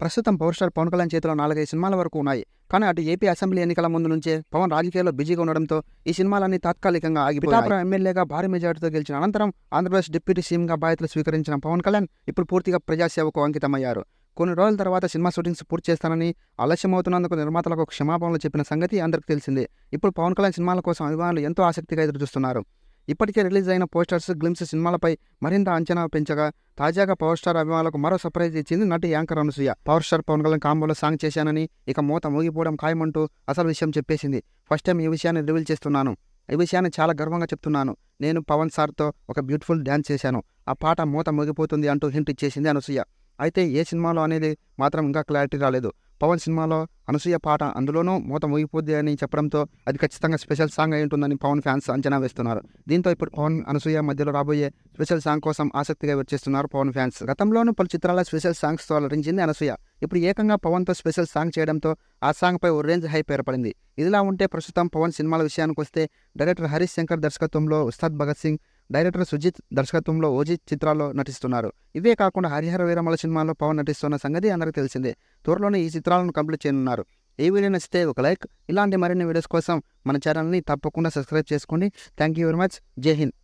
ప్రస్తుతం power star Pawan Kalyan చేతిలో నాలుగైదు సినిమాల వరకు ఉన్నాయి. కానీ అటు ఏపీ అసెంబ్లీ ఎన్నికల ముందు నుంచే పవన్ రాజకీయాల్లో బిజీగా ఉండడంతో ఈ సినిమాలన్నీ తాత్కాలికంగా ఆగి ఎమ్మెల్యేగా భారీ మెజార్టీతో గెలిచిన అనంతరం ఆంధ్రప్రదేశ్ డిప్యూటీ సీఎంగా బాధ్యతలు స్వీకరించిన పవన్ కళ్యాణ్ ఇప్పుడు పూర్తిగా ప్రజాసేవకు అంకితమయ్యారు. కొన్ని రోజుల తర్వాత సినిమా షూటింగ్స్ పూర్తి చేస్తానని ఆలస్యమవుతున్నందుకు నిర్మాతలకు క్షమాపణలు చెప్పిన సంగతి అందరికీ తెలిసిందే. ఇప్పుడు పవన్ కళ్యాణ్ సినిమాల కోసం అభిమానులు ఎంతో ఆసక్తిగా ఎదురుచూస్తున్నారు. ఇప్పటికే రిలీజ్ అయిన పోస్టర్స్ గ్లిమ్స్ సినిమాలపై మరింత అంచనా పెంచగా తాజాగా పవర్ స్టార్ అభిమానులకు మరో సర్ప్రైజ్ ఇచ్చింది నటి anchor Anasuya. Power star Pavan Kalyan కాంబోలో song చేశానని ఇక మూత మూగిపోవడం ఖాయమంటూ అసలు విషయం చెప్పేసింది. ఫస్ట్ టైం ఈ విషయాన్ని రివీల్ చేస్తున్నాను. ఈ విషయాన్ని చాలా గర్వంగా చెప్తున్నాను. నేను పవన్ సార్తో ఒక బ్యూటిఫుల్ డ్యాన్స్ చేశాను. ఆ పాట మూత ముగిపోతుంది అంటూ హింట్ ఇచ్చేసింది అనసూయ. అయితే ఏ సినిమాలో అనేది మాత్రం ఇంకా క్లారిటీ రాలేదు. పవన్ సినిమాలో అనసూయ పాట అందులోనూ మూత ముగిపోద్ది అని చెప్పడంతో అది ఖచ్చితంగా స్పెషల్ సాంగ్ అయి ఉంటుందని పవన్ ఫ్యాన్స్ అంచనా వేస్తున్నారు. దీంతో ఇప్పుడు పవన్ అనసూయ మధ్యలో రాబోయే స్పెషల్ సాంగ్ కోసం ఆసక్తిగా వచ్చేస్తున్నారు పవన్ ఫ్యాన్స్. గతంలోనూ పలు చిత్రాల స్పెషల్ సాంగ్స్తో అలరించింది అనసూయ. ఇప్పుడు ఏకంగా పవన్తో స్పెషల్ సాంగ్ చేయడంతో ఆ సాంగ్పై ఓ రేంజ్ హైప్ ఏర్పడింది. ఇదిలా ఉంటే ప్రస్తుతం పవన్ సినిమాల విషయానికి వస్తే డైరెక్టర్ హరీష్ శంకర్ దర్శకత్వంలో ఉస్తాద్ భగత్ సింగ్ డైరెక్టర్ సుజిత్ దర్శకత్వంలో ఓజిత్ చిత్రాల్లో నటిస్తున్నారు. ఇవే కాకుండా హరిహర వీరమల సినిమాలో పవన్ నటిస్తున్న సంగతి అందరికీ తెలిసిందే. త్వరలోనే ఈ చిత్రాలను కంప్లీట్ చేయనున్నారు. ఈ వీడియో నచ్చితే ఒక లైక్ ఇలాంటి మరిన్ని వీడియోస్ కోసం మన ఛానల్ని తప్పకుండా సబ్స్క్రైబ్ చేసుకోండి. Thank you very much. Jai Hind.